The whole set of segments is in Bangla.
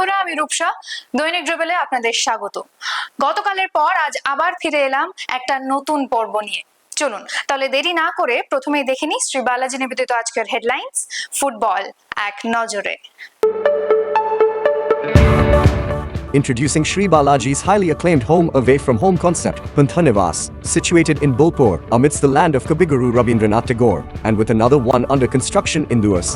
বন্ধুরা আমি রূপসা দৈনিক ড্রেবেলে আপনাদের স্বাগত গতকালের পর আজ আবার ফিরে এলাম একটা নতুন পর্ব নিয়ে চলুন তাহলে দেরি না করে প্রথমেই দেখে নিই শ্রী বালাজি নিবেদিত আজকের হেডলাইন্স ফুটবল এক নজরে Introducing Sri Balaji's highly acclaimed home away from home concept, Panthanivas, situated in Bolpur amidst the land of Kabiguru Rabindranath Tagore, and with another one under construction in Duas.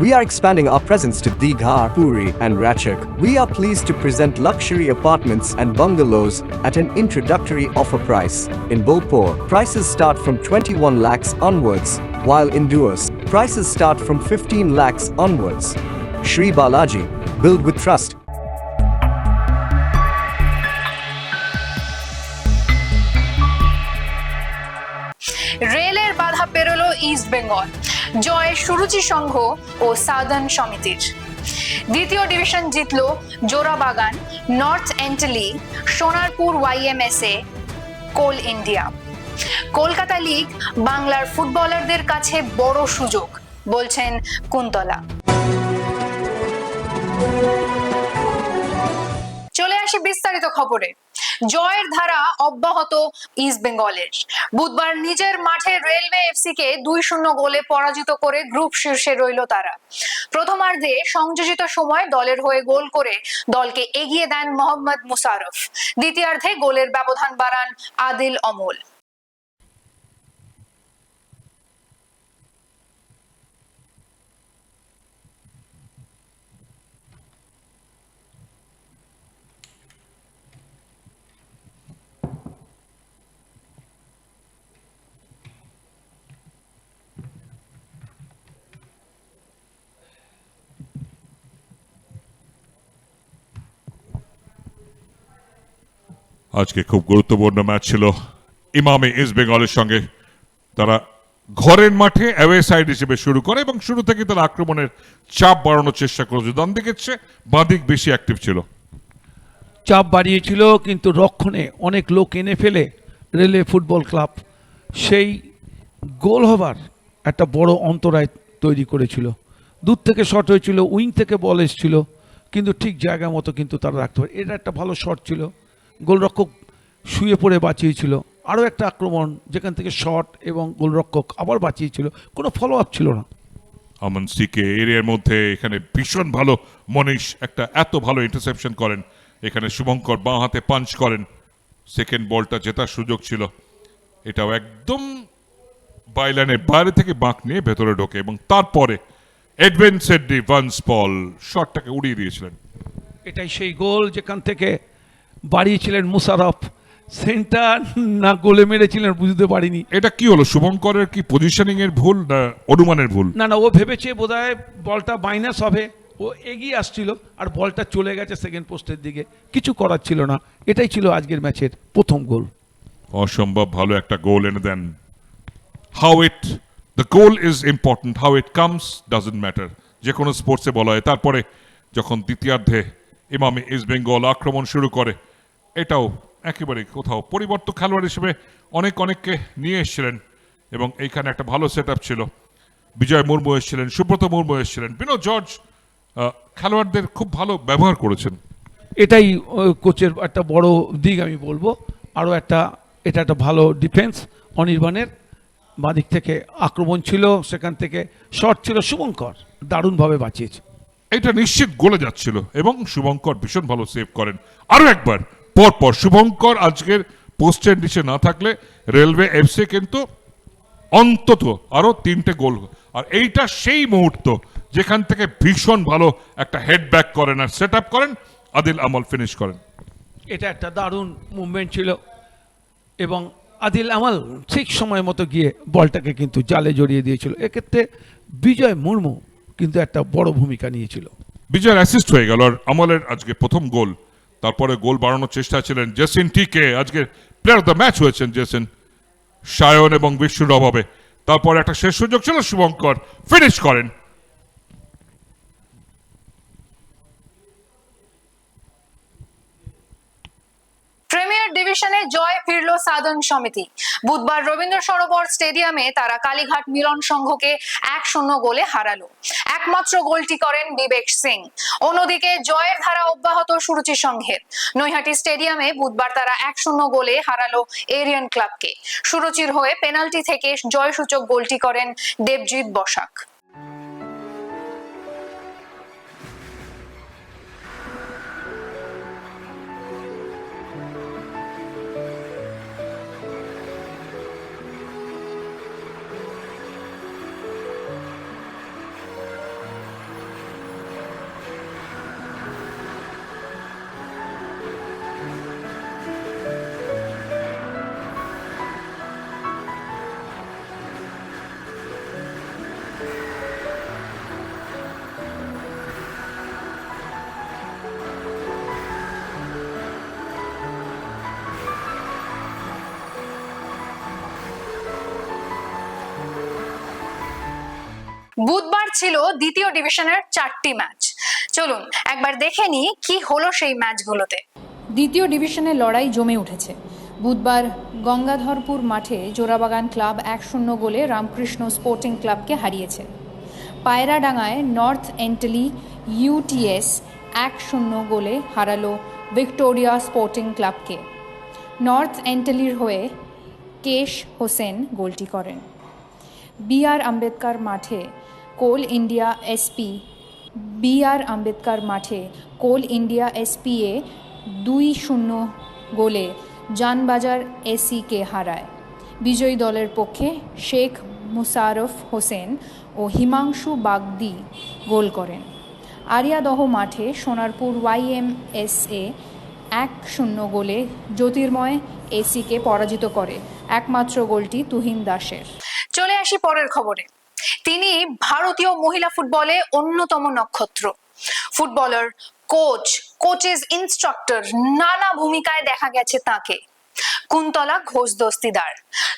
We are expanding our presence to Dighar, Puri, and Ratchak. We are pleased to present luxury apartments and bungalows at an introductory offer price. In Bolpur, prices start from 21 lakhs onwards, while in Duas, prices start from 15 lakhs onwards. Sri Balaji, build with trust. রেলের বাধা পেরোলো ইস্ট বেঙ্গল জয় সুরুচি সংঘ ও সাউদার্ন সমিতির। দ্বিতীয় ডিভিশন জিতলো Jorabagan north Entally, Sonarpur YMSA coal India. Kolkata league বাংলার ফুটবলারদের কাছে বড় সুযোগ, বলছেন কুন্তলা। চলে আসি বিস্তারিত খবরে। জয়ের ধারা অব্যাহত ইস্ট বেঙ্গলের বুধবার নিজের মাঠে রেলওয়ে এফসি কে দুই শূন্য গোলে পরাজিত করে গ্রুপ শীর্ষে রইল তারা। প্রথমার্ধে সংযোজিত সময় দলের হয়ে গোল করে দলকে এগিয়ে দেন মোহাম্মদ মুসারফ দ্বিতীয়ার্ধে গোলের ব্যবধান বাড়ান আদিল অমল। আজকে খুব গুরুত্বপূর্ণ ম্যাচ ছিল। ইমামে ইস্ট বেঙ্গলের সঙ্গে তারা ঘরের মাঠে অ্যাওয়ে সাইড হিসেবে শুরু করে এবং শুরু থেকে তারা আক্রমণের চাপ বাড়ানোর চেষ্টা করেছে। ডান দিকের চেয়ে বাঁ দিক বেশি অ্যাক্টিভ ছিল। চাপ বাড়িয়েছিল, কিন্তু রক্ষণে অনেক লোক এনে ফেলে রেলে ফুটবল ক্লাব। সেই গোল হবার একটা বড় অন্তরায় তৈরি করেছিল। দূর থেকে শট হয়েছিল উইং থেকে বল এসেছিল, কিন্তু ঠিক জায়গা মতো কিন্তু তারা রাখতে পারে এটা একটা ভালো শট ছিল। গোলরক্ষক শুয়ে পড়ে বাঁচিয়েছিল। আরও একটা আক্রমণ যেখান থেকে শট এবং গোলরক্ষক আবার বাঁচিয়েছিল। কোনো ফলো আপ ছিল না। আমন সিকে এরিয়ার মধ্যে এখানে ভীষণ ভালো মনীষ একটা এত ভালো ইন্টারসেপশন করেন। এখানে শুভঙ্কর বাঁ হাতে পাঞ্চ করেন। সেকেন্ড বলটা জেতার সুযোগ ছিল। এটাও একদম বাইলানের বাইরে থেকে বাঁক নিয়ে ভেতরে ঢোকে এবং তারপরে এডভেন সেড্ডি ভান্স পল শটটাকে উড়িয়ে দিয়েছিলেন। এটাই সেই গোল যেখান থেকে বাড়িয়েছিলেন মুশারফ। সেন্টার না গোলে মেরেছিলেন বুঝতে পারিনি। এটা কি হলো শুভঙ্করের কি পজিশনিং এর ভুল না অনুমানের ভুল? না না ও ভেবেছে বোধহয় বলটা মাইনাস হবে। ও এগিয়ে আসছিল আর বলটা চলে গেছে সেকেন্ড পোস্টের দিকে। কিছু করার ছিল না। এটাই ছিল আজকের ম্যাচের প্রথম গোল। অসম্ভব ভালো একটা গোল এনে দেন। How it the goal is important how it comes doesn't matter যে কোনো স্পোর্টসে বলা হয়। তারপরে যখন দ্বিতীয়ার্ধে ইমামি ইস্ট বেঙ্গল আক্রমণ শুরু করে এটাও একেবারে কোথাও পরিবর্তন খেলোয়াড় হিসেবে অনেক অনেককে নিয়ে এসেছিলেন এবং এইখানে একটা ভালো সেট ছিল। বিজয় মুর্মু এসেছিলেন সুব্রত মুর্মু এসেছিলেন বিনোদ জর্জ খেলোয়াড়দের খুব ভালো ব্যবহার করেছেন। এটাই কোচের একটা বড় দিক আমি বলব। আরও একটা এটা একটা ভালো ডিফেন্স অনির্বাণের বাদিক থেকে আক্রমণ ছিল সেখান থেকে শট ছিল শুভঙ্কর দারুণভাবে বাঁচিয়েছে। এটা নিশ্চিত গলে যাচ্ছিল এবং শুভঙ্কর ভীষণ ভালো সেভ করেন। আরও একবার পরপর শুভঙ্কর আজকের পোস্টের নিচে না থাকলে রেলওয়ে এফসি কিন্তু অন্তত আরও তিনটে গোল আর এইটা সেই মুহূর্ত যেখান থেকে ভীষণ ভালো একটা হেড ব্যাক করেন আর সেট আপ করেন আদিল আমল ফিনিশ করেন। এটা একটা দারুণ মুভমেন্ট ছিল এবং আদিল আমাল ঠিক সময় মতো গিয়ে বলটাকে কিন্তু জালে জড়িয়ে দিয়েছিল। এক্ষেত্রে বিজয় মুর্মু কিন্তু একটা বড় ভূমিকা নিয়েছিল। বিজয়ের অ্যাসিস্ট হয়ে গেল আর আমলের আজকে প্রথম গোল। তারপরে গোল বাড়ানোর চেষ্টা ছিলেন জেসিন টিকে। আজকে প্লেয়ার দ্য ম্যাচ হয়েছেন জেসিন। সায়ন এবং বিশ্বর অভাবে। তারপরে একটা শেষ সুযোগ ছিল শুভঙ্কর। ফিনিশ করেন। প্রিমিয়ার ডিভিশনে জয় ফিরল সাধন সমিতি। বুধবার রবীন্দ্র সরোবর স্টেডিয়ামে তারা কালীঘাট মিলন সংঘকে এক শূন্য গোলে হারালো। একমাত্র গোলটি করেন বিবেক সিং। অন্যদিকে জয়ের ধারা অব্যাহত সুরুচি সংঘের। নৈহাটি স্টেডিয়ামে বুধবার তারা এক শূন্য গোলে হারালো এরিয়ান ক্লাবকে। সুরুচির হয়ে পেনাল্টি থেকে জয়সূচক গোলটি করেন দেবজিৎ বসাক। বুধবার ছিল দ্বিতীয় ডিভিশনের চারটি ম্যাচ চলুন, একবার দেখে নিই কি হলো সেই ম্যাচগুলোতে দ্বিতীয় ডিভিশনে লড়াই জমে উঠেছে। বুধবার গঙ্গাধরপুর মাঠে জোড়াবাগান ক্লাব এক শূন্য গোলে রামকৃষ্ণ স্পোর্টিং ক্লাবকে হারিয়েছে। পায়রাডাঙ্গায় নর্থ এন্টেলি ইউটিএস এক শূন্য গোলে হারালো ভিক্টোরিয়া স্পোর্টিং ক্লাবকে। নর্থ এন্টেলির হয়ে কেশ হোসেন গোলটি করেন। বি আর আম্বেদকর মাঠে coal India SP B R Ambedkar মাঠে কোল ইন্ডিয়া এসপিএ দুই শূন্য গোলে জানবাজার এসিকে হারায়। বিজয়ী দলের পক্ষে শেখ মুসারফ হোসেন ও হিমাংশু বাগদি গোল করেন। আরিয়াদহ মাঠে সোনারপুর ওয়াইএমএসএ এক শূন্য গোলে জ্যোতির্ময় এসিকে পরাজিত করে। একমাত্র গোলটি তুহিন দাসের। চলে আসি পরের খবরে। তিনি ভারতীয় মহিলা ফুটবলে অন্যতম নক্ষত্র। ফুটবলার, কোচ, কোচেস ইনস্ট্রাক্টর নানা ভূমিকায় দেখা গেছে তাকে। কুন্তলা ঘোষ দস্তিদার।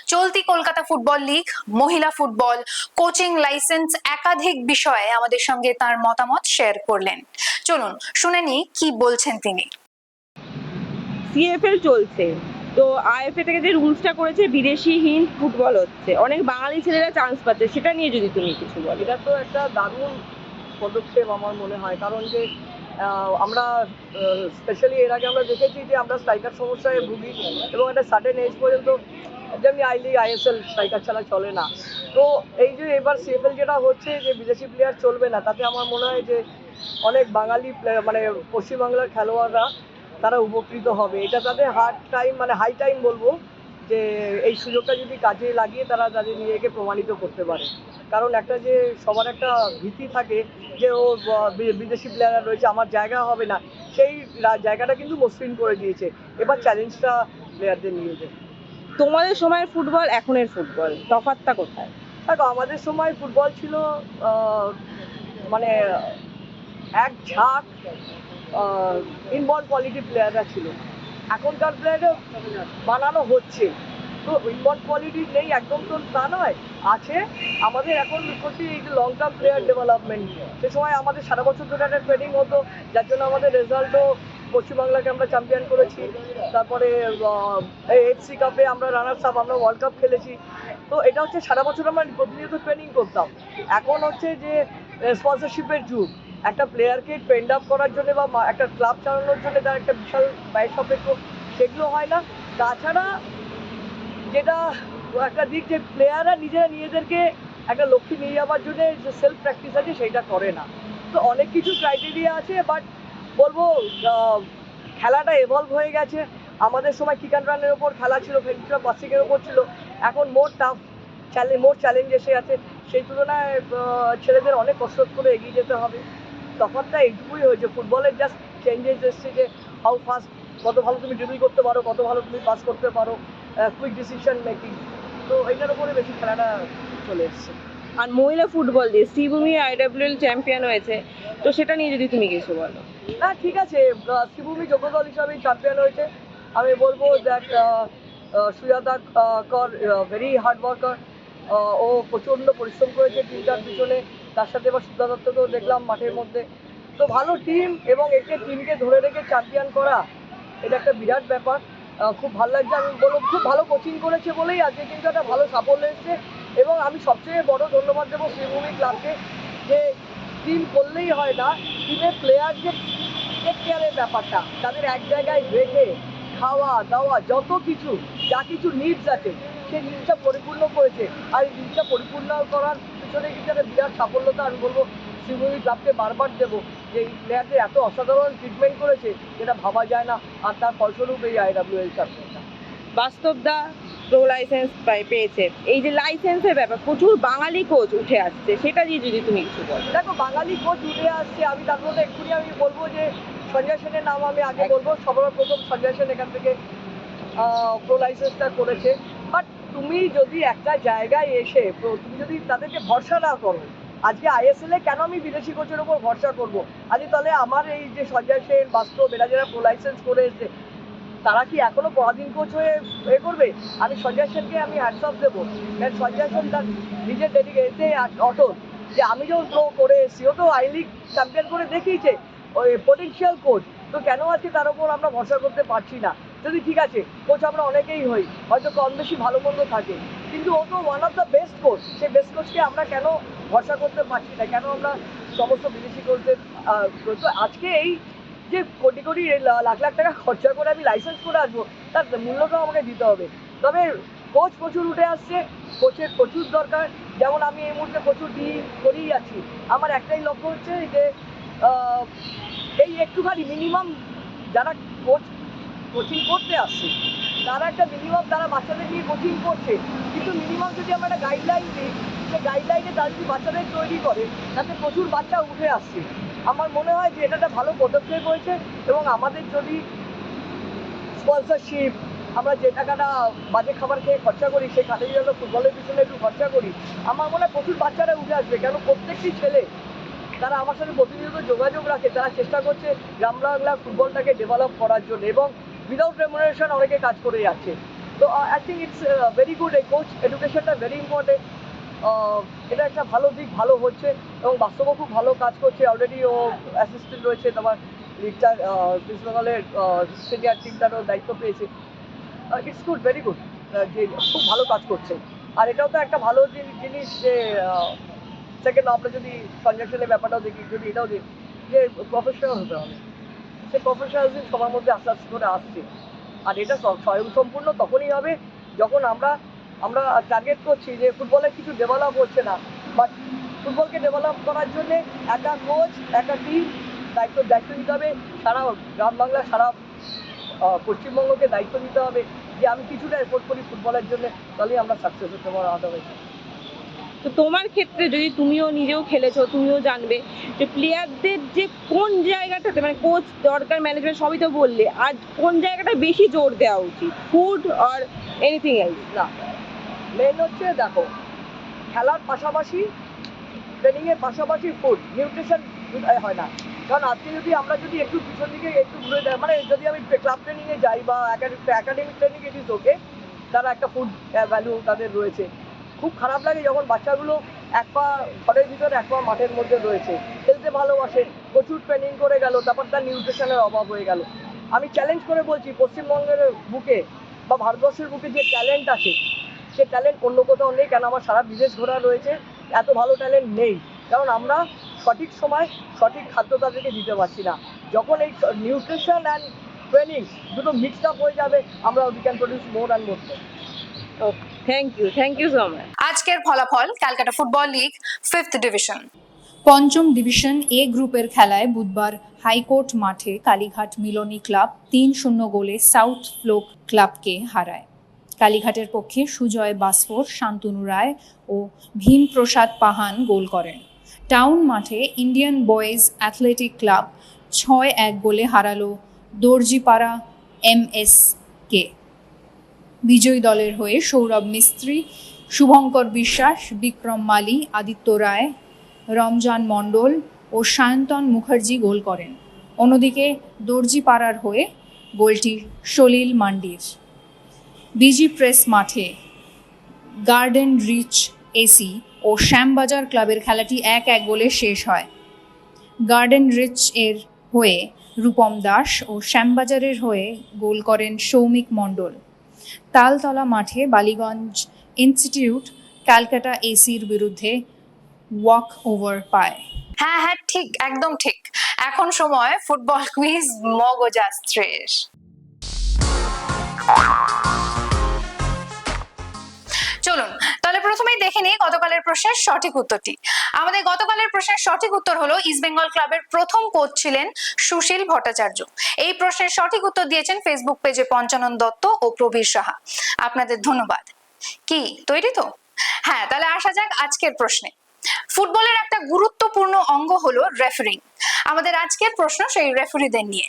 চলতি কলকাতা ফুটবল লিগ, মহিলা ফুটবল, কোচিং লাইসেন্স একাধিক বিষয়ে আমাদের সঙ্গে তার মতামত শেয়ার করলেন। চলুন শুনে নিই কি বলছেন তিনি। সিএফএল চলছে। তো আইএফএ থেকে যে রুলসটা করেছে বিদেশি বিদেশিহীন ফুটবল হচ্ছে। অনেক বাঙালি ছেলেরা চান্স পাচ্ছে, সেটা নিয়ে যদি তুমি কিছু বলো। এটা তো একটা দারুণ পদক্ষেপ আমার মনে হয়, কারণ যে আমরা স্পেশালি এর আগে আমরা দেখেছি যে আমরা স্ট্রাইকার সমস্যায় ভুগি এবং একটা সার্টেন এজ পর্যন্ত যেমনি আই লিগ আইএসএল স্ট্রাইকার ছাড়া চলে না। তো এই যে এবার সিএফএল যেটা হচ্ছে যে বিদেশি প্লেয়ার চলবে না, তাতে আমার মনে হয় যে অনেক বাঙালি মানে পশ্চিমবাংলার খেলোয়াড়রা তারা উপকৃত হবে। এটা তাদের হার্ড টাইম মানে হাই টাইম বলব যে এই সুযোগটা যদি কাজে লাগিয়ে তারা তাদের নিজেকে প্রমাণিত করতে পারে। কারণ একটা যে সবার একটা ভীতি থাকে যে ও বিদেশি প্লেয়াররা রয়েছে আমার জায়গা হবে না। সেই জায়গাটা কিন্তু মসৃণ করে দিয়েছে। এবার চ্যালেঞ্জটা প্লেয়ারদের নিয়েছে তোমাদের সময় ফুটবল এখনের ফুটবল তফাৎটা কোথায়? দেখো আমাদের সময় ফুটবল ছিল মানে এক ঝাঁক ইনবর্ন কোয়ালিটি প্লেয়াররা ছিল। এখনকার প্লেয়াররা বানানো হচ্ছে। তো ইনবর্ন কোয়ালিটি নেই একদম তো তা নয়, আছে। আমাদের এখন করছি এই যে লং টার্ম প্লেয়ার ডেভেলপমেন্ট সে সময় আমাদের সারা বছর ধরে একটা ট্রেনিং হতো, যার জন্য আমাদের রেজাল্টও পশ্চিমবাংলাকে আমরা চ্যাম্পিয়ন করেছি। তারপরে এফসি কাপে আমরা রানার্স আপ আমরা ওয়ার্ল্ড কাপ খেলেছি। তো এটা হচ্ছে সারা বছর আমরা প্রতিনিয়ত ট্রেনিং করতাম। এখন হচ্ছে যে স্পন্সরশিপের যুগ। একটা প্লেয়ারকে ট্রেন্ড আপ করার জন্য বা একটা ক্লাব চালানোর জন্য তার একটা বিশাল ব্যয় সাপেক্ষ সেগুলো হয় না। তাছাড়া যেটা একটা দিক যে প্লেয়াররা নিজেরা নিজেদেরকে একটা লক্ষ্যে নিয়ে যাওয়ার জন্য যে সেলফ প্র্যাকটিস আছে সেইটা করে না। তো অনেক কিছু ক্রাইটেরিয়া আছে বাট বলব খেলাটা এভলভ হয়ে গেছে। আমাদের সময় কিক অ্যান্ড রানের ওপর খেলা ছিল ফেন্সিরা পাসিংয়ের ওপর ছিল। এখন more tough challenge more challenge এসে আছে। সেই তুলনায় ছেলেদের অনেক কসরত করে এগিয়ে যেতে হবে। তফাৎটা এইটুকুই হয়েছে। ফুটবলের জাস্ট চেঞ্জেস এসছে যে হাউ ফাস্ট কত ভালো তুমি ড্রিবল করতে পারো কত ভালো তুমি পাস করতে পারো কুইক ডিসিশন মেকিং তো এইটার উপরে বেশি খেলাটা চলে এসছে। আর মহিলা ফুটবল দিয়ে শ্রীভূমি আইডাব্লিউএল চ্যাম্পিয়ন হয়েছে তো সেটা নিয়ে যদি তুমি কিছু বলো। হ্যাঁ ঠিক আছে। শ্রীভূমি যোগ্য দল হিসাবেই চ্যাম্পিয়ন হয়েছে। আমি বলব দ্যাট সুজাতা কর ভেরি হার্ড ওয়ার্কার ও প্রচণ্ড পরিশ্রম করেছে টিমটার পিছনে। তার সাথে এবার সুধা দেখলাম মাঠের মধ্যে। তো ভালো টিম এবং একে টিমকে ধরে রেখে চ্যাম্পিয়ন করা, এটা একটা বিরাট ব্যাপার। খুব ভালো লাগছে, আমি বলব খুব ভালো কোচিং করেছে বলেই আজকে কিন্তু একটা ভালো সাফল্য এসছে। এবং আমি সবচেয়ে বড় ধন্যবাদ দেবো শ্রীভূমি ক্লাবকে যে টিম করলেই হয় না টিমের প্লেয়ার যে টেক কেয়ারের ব্যাপারটা, তাদের এক জায়গায় রেখে খাওয়া, দাওয়া, যত কিছু, যা কিছু নিডস আছে, সেই নিডসটা পরিপূর্ণ করেছে। আর এই জিনিসটা পরিপূর্ণ করার পিছনে কিন্তু একটা বিরাট সাফল্যতা আমি বলব শ্রীভূমি ক্লাবকে বারবার দেবো যে এই প্লেয়ারদের এত অসাধারণ ট্রিটমেন্ট করেছে যেটা ভাবা যায় না আর তার ফলস্বরূপ এই আইডাব্লিউএল সাকসেসটা বাস্তব দা প্রো লাইসেন্স পেয়েছে। এই যে লাইসেন্সের ব্যাপার প্রচুর বাঙালি কোচ উঠে আসছে সেটা দিয়ে যদি তুমি কিছু বলো। দেখো বাঙালি কোচ উঠে আসছে আমি তার মধ্যে এক্ষুনি আমি বলব যে সঞ্জয় সেনের নাম আমি আগে বলব সবার প্রথম সঞ্জয় সেন এখান থেকে প্রো লাইসেন্সটা করেছে। বাট তুমি যদি একটা জায়গায় এসে তুমি যদি তাদেরকে ভরসা না করো, আজকে আইএসএল এ কেন আমি বিদেশি কোচের উপর ভরসা করব? আজকে তাহলে আমার এই যে সঞ্জয় সেন, বাস্তব, এরা যারা প্রো লাইসেন্স করে এসছে, তারা কি এখনও পরাধীন কোচ হয়ে এ করবে? আমি সঞ্জয় সেনকে আমি হ্যাটসঅপ দেবো। কারণ সঞ্জয় সেন তার নিজের ডেডিকেটে অটল। যে আমি যখন প্রো করে এসেছি, ও তো আই লিগ চ্যাম্পিয়ন করে দেখিয়েছে, ওই পটেনশিয়াল কোচ তো কেন আজকে তার উপর আমরা ভরসা করতে পারছি না? যদি ঠিক আছে কোচ আমরা অনেকেই হই, হয়তো কম বেশি ভালো মন্দ থাকে। কিন্তু ও তো one of the best coach সেই বেস্ট কোচকে আমরা কেন ভরসা করতে পারছি না? কেন আমরা সমস্ত বিদেশি কোচদের তো আজকে এই যে কোটি কোটি লাখ লাখ টাকা খরচা করে আমি লাইসেন্স করে আসব, তার মূল্যটাও আমাকে দিতে হবে। তবে কোচ প্রচুর উঠে আসছে কোচের প্রচুর দরকার। যেমন আমি এই মুহূর্তে প্রচুর ডিল করেই আছি আমার একটাই লক্ষ্য হচ্ছে যে এই একটুখানি মিনিমাম যারা কোচ কোচিং করতে আসছে। তারা একটা মিনিমাম তারা বাচ্চাদের নিয়ে কোচিং করছে। কিন্তু মিনিমাম যদি আমরা একটা গাইডলাইন দিই, সেই গাইডলাইনে তারা যদি বাচ্চাদের তৈরি করে, তাতে প্রচুর বাচ্চা উঠে আসছে। আমার মনে হয় যে এটা একটা ভালো পদক্ষেপ হয়েছে এবং আমাদের যদি স্পন্সরশিপ আমরা যে টাকাটা বাজে খাবার খেয়ে খরচা করি, সেই খাতে যদি আমরা ফুটবলের পিছনে একটু খরচা করি, আমার মনে হয় প্রচুর বাচ্চারা উঠে আসবে। কেন? প্রত্যেকটি ছেলে তারা আমার সাথে প্রতিনিয়ত যোগাযোগ রাখে, তারা চেষ্টা করছে গ্রাম বাংলা ফুটবলটাকে ডেভেলপ করার জন্য এবং উইদাউট রেমুনারেশন অনেকে কাজ করে যাচ্ছে। তো I think it's very good এই কোচ এডুকেশনটা ভেরি ইম্পর্টেন্ট এটা একটা ভালো দিক, ভালো হচ্ছে, এবং বাস্তবও খুব ভালো কাজ করছে। অলরেডি ও অ্যাসিস্ট্যান্ট রয়েছে, তোমার লিগটার ইস্ট বেঙ্গলের সিনিয়র টিমটারও দায়িত্ব পেয়েছে। ইটস গুড ভেরি গুড যে খুব ভালো কাজ করছে। আর এটাও তো একটা ভালো জিনি- জিনিস যে সেকেন্ড আমরা যদি ট্রানজাকশনের ব্যাপারটাও দেখি, যদি এটাও দেখি যে প্রফেশনাল হতে হবে। সে প্রফেশনালিজম সবার মধ্যে আস্তে আস্তে করে আসছে। আর এটা স্বয়ংসম্পূর্ণ তখনই হবে যখন আমরা আমরা টার্গেট করছি যে ফুটবলের কিছু ডেভেলপ হচ্ছে না। বাট ফুটবলকে ডেভেলপ করার জন্যে একটা কোচ একটা টিম দায়িত্ব দায়িত্ব নিতে হবে। সারা গ্রাম বাংলা, সারা পশ্চিমবঙ্গকে দায়িত্ব নিতে হবে যে আমি কিছুটা এফোর্ট করি ফুটবলের জন্য, তাহলেই আমরা সাকসেস হতে পারব। আদারওয়াইজ তো তোমার ক্ষেত্রে যদি তুমিও নিজেও খেলেছো, তুমিও জানবে যে প্লেয়ারদের যে কোন জায়গাটাতে মানে কোচ দরকার ম্যানেজমেন্ট সবই তো বললে, আর কোন জায়গাটা বেশি জোর দেওয়া উচিত? ফুড আর এনিথিং এলস না। মেন হচ্ছে দেখো, খেলার পাশাপাশি ট্রেনিংয়ের পাশাপাশি ফুড নিউট্রিশন হয় না। কারণ আজকে যদি আমরা যদি একটু পিছন দিকে একটু ঘুরে দেয় মানে যদি আমি ক্লাব ট্রেনিংয়ে যাই বা academic training it is okay তারা একটা ফুড ভ্যালু তাদের রয়েছে। খুব খারাপ লাগে যখন বাচ্চাগুলো এক পা ঘরের ভিতরে, এক পা মাঠের মধ্যে রয়েছে। খেলতে ভালোবাসে, প্রচুর ট্রেনিং করে গেল, তারপর তার নিউট্রিশনের অভাব হয়ে গেল। আমি চ্যালেঞ্জ করে বলছি, পশ্চিমবঙ্গের বুকে বা ভারতবর্ষের বুকে যে ট্যালেন্ট আছে, সে ট্যালেন্ট অন্য কোথাও নেই, কেন আমার সারা বিদেশ ঘোরা রয়েছে, এত ভালো ট্যালেন্ট নেই। কারণ আমরা সঠিক সময় সঠিক খাদ্য তাদেরকে দিতে পারছি না। যখন এই নিউট্রিশন অ্যান্ড ট্রেনিং দুটো মিক্সড আপ হয়ে যাবে, আমরা we can produce more and more thank you thank you so much আজকের ফলাফল Calcutta football league fifth division পঞ্চম ডিভিশন এ গ্রুপের খেলায় বুধবার হাইকোর্ট মাঠে কালীঘাট মিলনী ক্লাব তিন শূন্য গোলে সাউথ ফ্লোক ক্লাবকে হারায়। কালীঘাটের পক্ষে সুজয় বাসফোর শান্তনু রায় ও ভীম প্রসাদ পাহান গোল করেন। টাউন মাঠে ইন্ডিয়ান বয়েজ অ্যাথলেটিক ক্লাব ছয় এক গোলে হারালো দর্জিপাড়া এম এস কে বিজয়ী দলের হয়ে সৌরভ মিস্ত্রি, শুভঙ্কর বিশ্বাস, বিক্রম মালি, আদিত্য রায়, রমজান মণ্ডল ও সায়ন্তন মুখার্জি গোল করেন। অন্যদিকে দর্জিপাড়ার হয়ে গোলটি সলিল মান্ডির। বিজি প্রেস মাঠে গার্ডেন রিচ এসি ও শ্যামবাজার ক্লাবের খেলাটি এক এক গোলে শেষ হয়। গার্ডেন রিচ এর হয়ে রূপম দাস ও শ্যামবাজারের হয়ে গোল করেন সৌমিক মণ্ডল। তালতলা মাঠে বালিগঞ্জ ইনস্টিটিউট ক্যালকাটা এসির বিরুদ্ধে ওয়াক ওভার পায়। হ্যাঁ হ্যাঁ ঠিক, একদম ঠিক। এখন সময় ফুটবল কুইজ মগজাস্ত্রের। চলুন প্রথমেই দেখে নিই গতকালের প্রশ্নের সঠিক উত্তরটি। আমাদের গতকালের প্রশ্নের সঠিক উত্তর হলো ইস্ট বেঙ্গল ক্লাবের প্রথম কোচ ছিলেন সুশীল ভট্টাচার্য। এই প্রশ্নের সঠিক উত্তর দিয়েছেন ফেসবুক পেজে পঞ্চানন দত্ত ও প্রবীর সাহা। আপনাদের ধন্যবাদ। কি, তৈরি তো? হ্যাঁ তাহলে আসা যাক আজকের প্রশ্নে। ফুটবলের একটা গুরুত্বপূর্ণ অঙ্গ হলো রেফারিং আমাদের আজকের প্রশ্ন সেই রেফারিদের নিয়ে।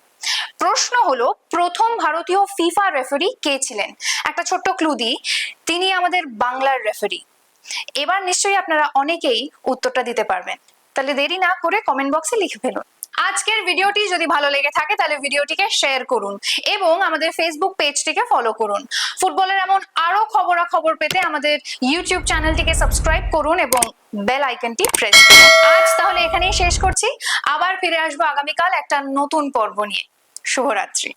প্রশ্ন হলো, প্রথম ভারতীয় ফিফা রেফারি কে ছিলেন? একটা ছোট্ট ক্লু দিই, তিনি আমাদের বাংলার রেফারি এবার নিশ্চয়ই আপনারা অনেকেই উত্তরটা দিতে পারবেন। তাহলে দেরি না করে কমেন্ট বক্সে লিখে ফেলুন। আজকের ভিডিওটি যদি ভালো লেগে থাকে, তাহলে ভিডিওটিকে শেয়ার করুন এবং আমাদের ফেসবুক পেজটিকে ফলো করুন। ফুটবলের এমন আরও খবরাখবর পেতে আমাদের ইউটিউব চ্যানেলটিকে সাবস্ক্রাইব করুন এবং বেল আইকনটি প্রেস করুন। আজ তাহলে এখানেই শেষ করছি। আবার ফিরে আসব আগামীকাল একটা নতুন পর্ব নিয়ে। শুভরাত্রি।